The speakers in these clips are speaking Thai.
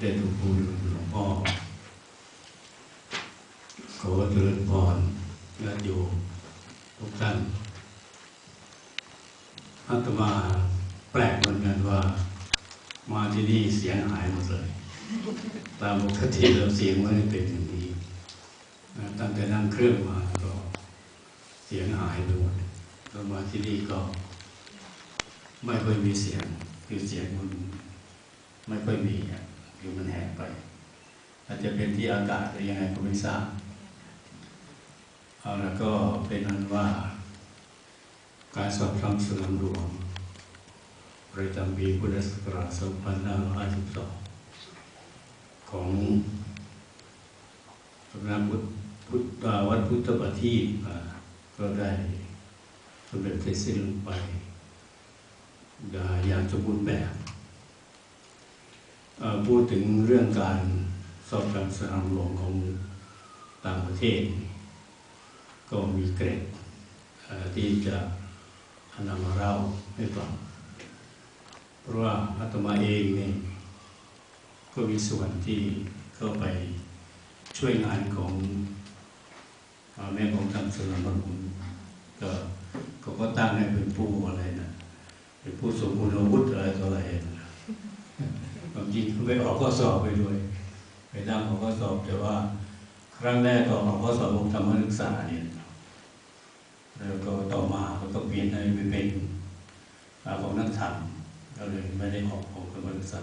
เดชหลวงปู่หลวงพ่อขอเจริญพรญาติโยมทุกท่านอาตมาแปลกเหมือนกันว่า มาที่นี่เสียงหายหมดเลย ตามปกติแล้วเสียงไม่ได้เป็นอย่างนี้ตั้งแต่นั่งเครื่องมาก็เสียงหายไปหมดแล้วมาที่นี่ก็ ไม่ค่อยมีเสียง คือเสียงมันไม่ค่อยมีอะ คือมันแหบไป อาจจะเป็นที่อากาศหรือยังไงก็ไม่ทราบเอาแล้วก็เป็นนั้นว่า การสอบคำสนามหลวงประจำปีพุทธศักราช2552 ของสำนักพุทธพุทธอ่าวัดพุทธปฏิปก็ได้สำเร็จเสร็จสิ้นลงไป อย่างสมบูรณ์แบบ พูดถึงเรื่องการสอบการสนามหลวงของต่างประเทศ ก็มีเกรดที่จะนำมาเล่าให้ฟังเพราะว่าอาตมาเองเนี่ยก็มีส่วนที่เข้าไปช่วยงานของอแม่ของทำสนามหลวงก็เขาก็ตั้งให้เป็นผู้อะไรนะเป็นผู้สมบูรณ์อาวุธอะไรต่ออะไรนะ จริงไปออกข้อสอบไปด้วย ไปตั้งออกข้อสอบแต่ว่าครั้งแรกก็ออกข้อสอบองค์ธรรมศึกษาเนี่ยแล้วก็ต่อมาก็ต้องเปลี่ยนให้ไปเป็นอาของนักธรรมก็เลยไม่ได้ออกของธรรมศึกษา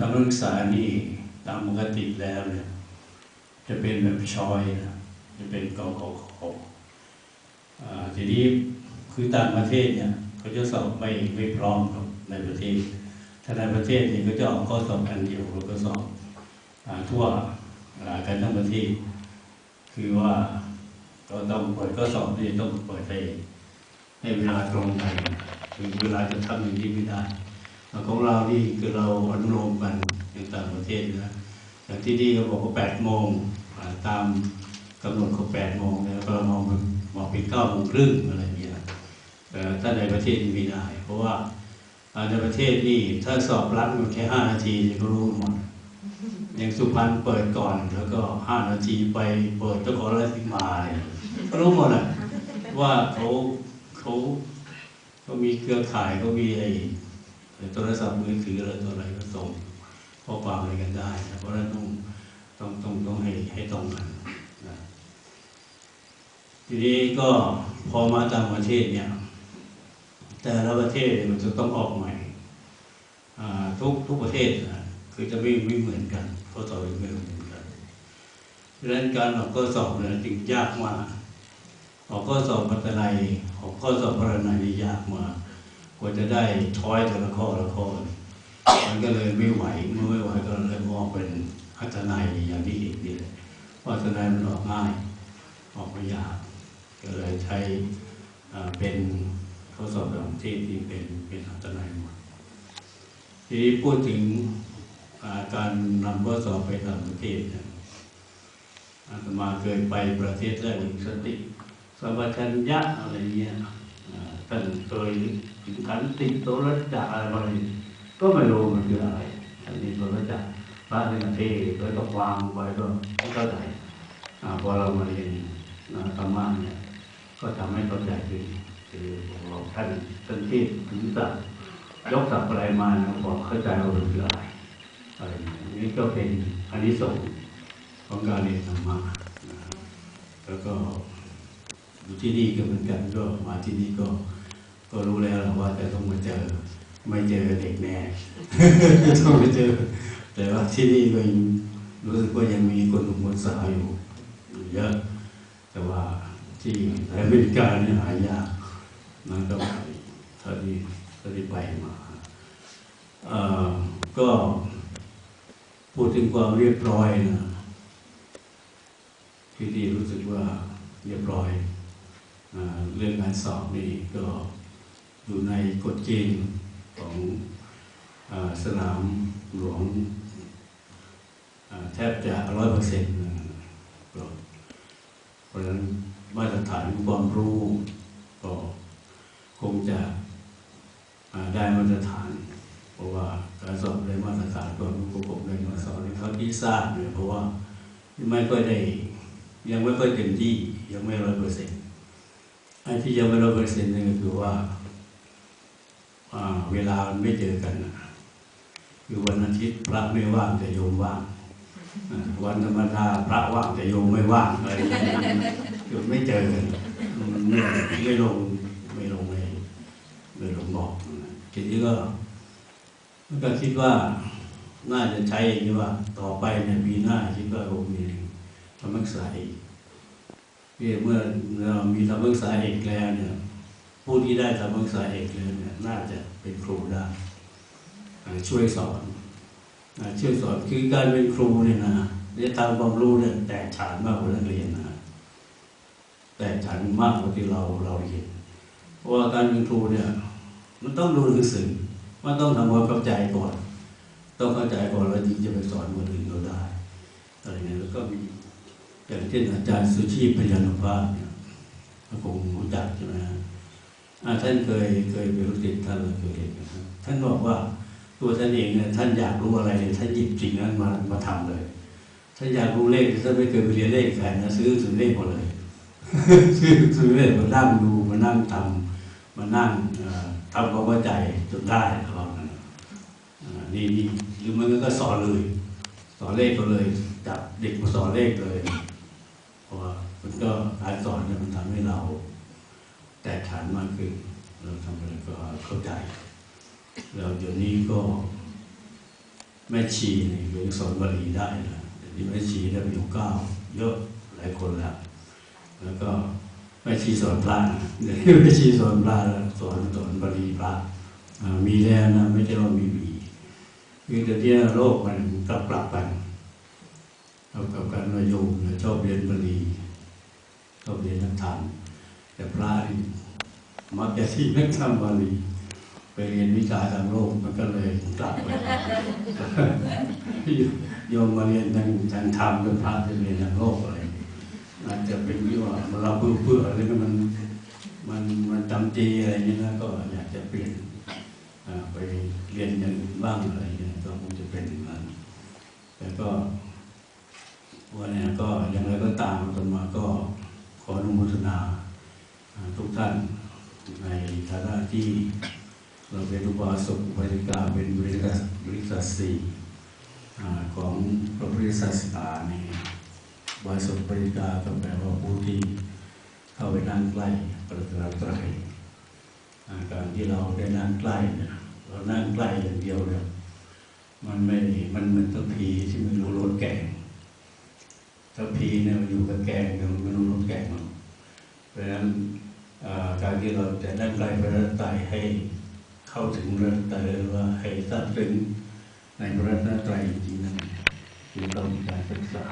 ธรรมศึกษานี่ตามปกติแล้วเนี่ยจะเป็นแบบชอยนะจะเป็นกอขอขออ่าทีนี้คือต่างประเทศเนี่ยเขาจะสอบไม่ไม่พร้อมกับในประเทศ ถ้าในประเทศนี่ก็จะออกข้อสอบอันเดียวแล้วก็สอบทั่วอ่ากันทั้งประเทศ คือว่าก็ต้องเปิดข้อสอบนี่ต้องเปิดให้ให้เวลาตรงกันคือเวลาจะทำอย่างนี้ไม่ได้ของเรานี่คือเราอนุโลมกันอย่างต่างประเทศนะอย่างที่นี่เขาบอกว่าแปดโมงตามกำหนดของแปดโมงแล้วก็มองมองเป็นเก้าโมงครึ่งอะไรอย่างเงี้ยแต่ถ้าในประเทศไม่ได้ เพราะว่า ในประเทศนี่ถ้าสอบรัดมันแค่ห้านาทีก็รู้หมดอย่างสุพรรณเปิดก่อน แล้วก็ห้านาทีไปเปิดตะกอนราชสีมาเนี่ยก็รู้หมดอะว่าเขาเขาเขามีเครือข่ายเขามีไอ้โทรศัพท์มือถืออะไรตัวอะไรก็ส่งข้อความอะไรกันได้เพราะฉะนั้นต้องต้องต้องต้องให้ให้ตรงกันนะทีนี้ก็พอมาต่างประเทศเนี่ย แต่ละประเทศมันจะต้องออกใหม่ทุกทุกประเทศนะคือจะไม่ไม่เหมือนกันข้อสอบไม่เหมือนกันดังนั้นการออกข้อสอบเนี่ยจึงยากมากออกข้อสอบปัตนัยออกข้อสอบพรนัยนี่ยากมากกว่าจะได้ช้อยแต่ละข้อละข้อมันก็เลยไม่ไหวเมื่อไม่ไหวก็เลยออกเป็นอัตนัยอย่างที่เห็นนี่แหละเพราอัตนัยมันออกง่ายออกไม่ยากก็เลยใช้เป็น ข้อสอบต่างประเทศที่เป็นเป็นอันตนัยหมด ทีนี้พูดถึงาการนำข้อสอบไปต่างประเทศเนี่ยอาตมาเคยไปประเทศแรกสติสวัชัญญะอะไรเงี้ยท่านเคยถึงขันติโตรจักรอะไรก็ไม่รู้มันคืออะไรขันติโตรจักรพระในประเทศก็ต้องวางไว้ก็ไม่เข้าใจพอเรามาเรียนอาธรรมะเนี่ยก็ทำให้เข้าใจขึ้น คือบอกท่านท่านที่ถึงจะยกสับอะไรมานะบอกเข้าใจว่ามันคืออะไรอะไรอย่างนี้นี่ก็เป็นอันนี้ส่งของการเรียนธรรมะนะแล้วก็อยู่ที่นี่ก็เหมือนกันก็มาที่นี่ก็ ก็รู้แล้วว่าจะต้องมาเจอไม่เจอเด็กแน่ต้องไปเจอ แต่ว่าที่นี่ก็ยังรู้สึกว่ายังมีคนหนุ่มคนสาวอยู่อยู่เยอะ แต่ว่าที่อเมริกาเนี่ยหายาก นั่นก็ไปเท่าที่เท่าที่ไปมาก็พูดถึงความเรียบร้อยนะที่ที่รู้สึกว่าเรียบร้อยอเรื่องการสอบนี่ก็อยู่ในกฎเกณฑ์ของอสนามหลวงแทบจะร้อยเปอร์เซ็นต์ก็เพราะฉะนั้นมาตรฐานความรู้ก็ คงจะได้มาตรฐาน เพราะว่าการสอบในมาตรฐานของผู้ปกครองในมาสอนในเขาที่ทราบเนี่ยเพราะว่าไม่ค่อยได้ ยังไม่ค่อยเต็มที่ยังไม่ร้อยเปอร์เซ็นต์ไอ้ที่ยังไม่ร้อยเปอร์เซ็นต์นี่ก็คือว่าเวลาไม่เจอกันนะคือวันอาทิตย์พระไม่ว่างแต่โยมว่างวันธรรมดาพระว่างแต่โยมไม่ว่างอะไรอย่างเงี้ยไม่เจอกันไม่ลง ไม่ลงบอกทีนี้ก็ก็คิดว่าน่าจะใช้อย่างนี้ว่า ต่อไปเนี่ยปีหน้าคิดว่าคงมีธรรมศึกษาเอกเมื่อเรามีธรรมศึกษาเอกแล้วเนี่ยผู้ที่ได้ธรรมศึกษาเอกแล้วเนี่ยน่าจะเป็นครูได้ช่วยสอนช่วยสอนคือการเป็นครูเนี่ยนะเนี่ยทางความรู้เนี่ยแตกฉานมากกว่านักเรียนนะแตกฉานมากกว่าที่เราเราเรียนเพราะว่าการเป็นครูเนี่ย มันต้องดูหนังสือมันต้องทำความเข้าใจก่อน ต้องเข้าใจก่อนแล้วจึงจะไปสอนคนอื่นเราได้อะไรเงี้ยแล้วก็มีอย่างเช่นอาจารย์สุชีพพยานุภาพเนี่ยก็คงรู้จักใช่ไหมฮะท่านเคยเคยเป็นลูกศิษย์ท่านเลยเคยเห็นนะครับท่านบอกว่าตัวท่านเองเนี่ยท่านอยากรู้อะไรเนี่ยท่านหยิบสิ่งนั้นมามาทำเลยท่านอยากรู้เลขท่านไม่เคยไปเรียนเลขใครนะซื้อถือเลขหมดเลยซื้อซื้อเลขมานั่งดูมานั่งทำ มานั่งทำความเข้าใจจนได้ตลอดนั้นนี่นี่หรือมันก็สอนเลย สอนเลขก็เลย จับเด็กมาสอนเลขเลยเพราะว่ามันก็การสอนเนี่ยมันทำให้เรา แตกฉานมากขึ้น เราทำอะไรก็เข้าใจแล้วเดี๋ยวนี้ก็แม่ชีนี่เรียนสอนบาลีได้นะเดี๋ยวนี้แม่ชีได้มีอยู่เก้าเยอะหลายคนแล้ว แล้วก็ แม่ชีสอนพระนะเดี๋ยวนี้แม่ชีสอนพระแล้วสอนสอนบาลีพระอ่ามีแล้วนะไม่ใช่ว่ามีมีคือเดี๋ยวนี้โลกมันกลับกลับกันเรากับการวาโยมเนี่ยชอบเรียนบาลีชอบเรียนนักธรรมแต่พระนี่มักจะทิ้งนักธรรมบาลีไปเรียนวิชาทางโลกมันก็เลยกลับไปโยมมาเรียนทางทางธรรมเป็พระจะเรียนทางโลกอะไรอาจจะเป็นที่ ว่าเราเพื่อเพื่ออะไรมันมันมันจำจีอะไรอย่างนี้นะก็อยากจะเปลี่ยนไปเรียนอย่างอื่นบ้างอะไรเงี้ยก็คงจะเป็นอย่างนั้นแต่ก็วันนี้ก็อย่างไรก็ตามอาตมาก็ขออนุโมทนาอ่าทุกท่านในฐานะที่เราเป็นอุบาสกอุบาสิกาเป็นบริษัทบริษัทสี่ของพระพุทธศาสนานี่ บาสกบริกาก็แปลว่าผู้ที่เข้าไปนั่งใกล้พระรัตนตรัยการที่เราได้นั่งใกล้เนี่ยเรานั่งใกล้อย่างเดียวเนี่ยมันไม่มันเหมือนตะพีที่ไม่รู้รสแกงตะพีเนี่ยมันอยู่กับแกงเนี่ยมันไม่รู้รสแกงหรอกเพราะฉะนั้นการที่เราจะนั่งใกล้พระรัตนตรัยให้เข้าถึงพระไตรว่าให้ทราบซึ้งในพระรัตนตรัยจริงๆนั่นคือต้องมีการศึกษา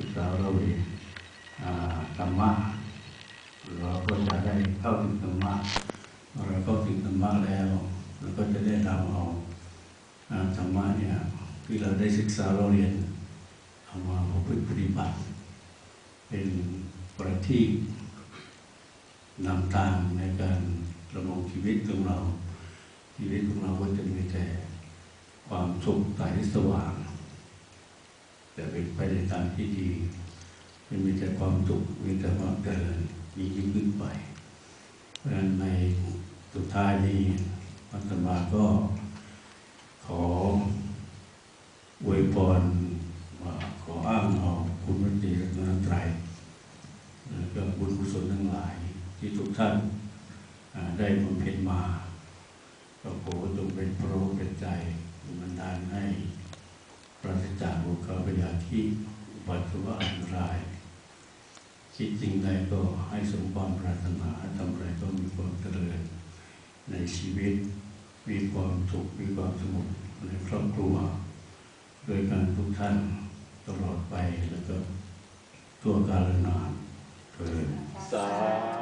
ศึกษาเราเองอ่าธรรมะเราก็จะได้เข้าถึงธรรมะเราเข้าถึงธรรมะแล้วเราก็จะได้นำเอาธรรมะเนี่ยที่เราได้ศึกษาเราเรียนเอามาประพฤติปฏิบัติ เป็นประทีปนำทางในการดำรงชีวิตของเรา ชีวิตของเราก็จะมีแต่ความสุขใสสว่าง แต่เป็นไปในทางที่ดีจะมีแต่ความสุขมีแต่ความเจริญมียิ่งขึ้นไป เพราะฉะนั้นในสุดท้ายนี้อาตมาก็ขออวยพรขออ้างเอาคุณพระตรีรัตนตรัยก็บุญกุศลทั้งหลาย ที่ทุกท่านได้บำเพ็ญมา ก็ขอจงเป็นโปรเป็นใจบันดาลให้ จากโอกาพยาที่อุบัติว่าอันตราย คิดสิ่งใดก็ให้สมความปรารถนาทำไรก็มีความเจริญ ในชีวิตมีความสุขมีความสงบในครอบครัว โดยการทุกท่านตลอดไปแล้วก็ตัวกาลนานเกิดสา